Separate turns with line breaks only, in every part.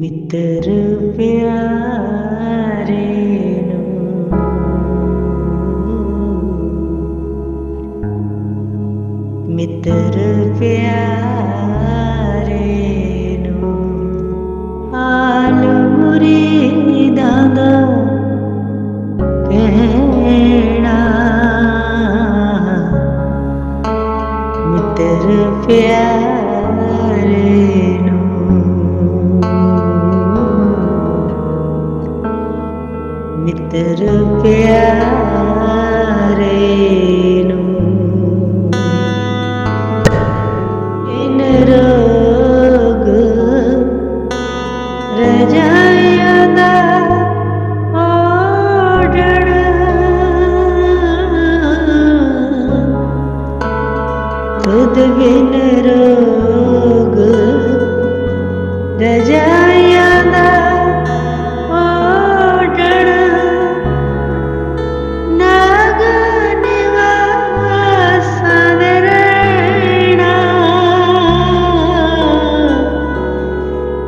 मित्र प्यारे मित्र प्यारे आलू रे दादा कहना मित्र प्यार ಪ್ಯಾರೇನು ಎನ ರೋಗ ರಜಾಯದ ಓಡಣ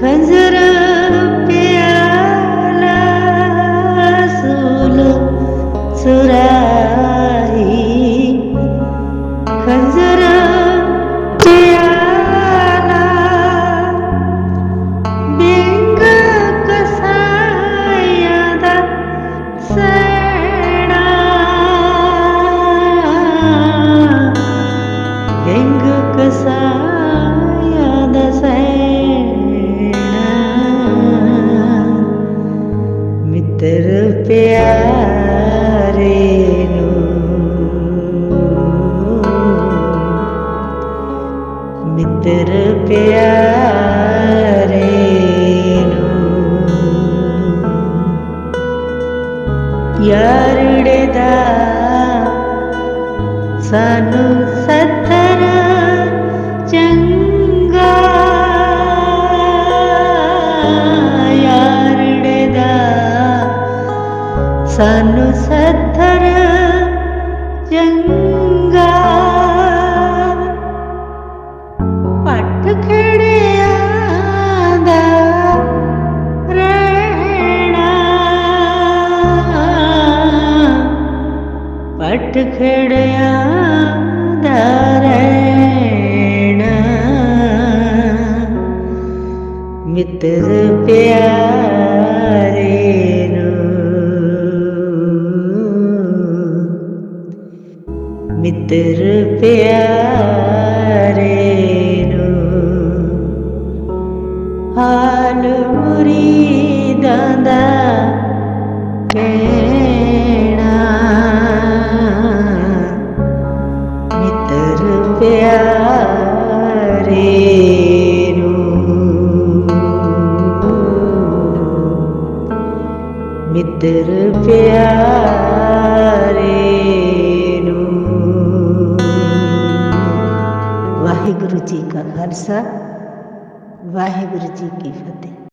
Kanzara ಪ್ಯಾರೇನು ಎರಡೆದ ಸನು ಸತ್ತರ ಚಂಗ ಎರಡೆದ ಸನು ಸತ್ತರ ಚಂಗ ਜੱਟ ਖੜਿਆ ਦਾ ਮਿੱਤਰ ਪਿਆਰੇ ਨੂੰ ਮਿੱਤਰ ਪਿਆਰੇ ਨੂੰ ਹਾਲ ਮੁਰੀਦਾਂ ਦਾ ਪਿਆਰੇ ਨੂੰ ਮਿੱਤਰ ਪਿਆਰੇ ਨੂੰ
ਵਾਹਿਗੁਰੂ ਜੀ ਕਾ ਖਾਲਸਾ ਵਾਹਿਗੁਰੂ ਜੀ ਕੀ ਫਤਿਹ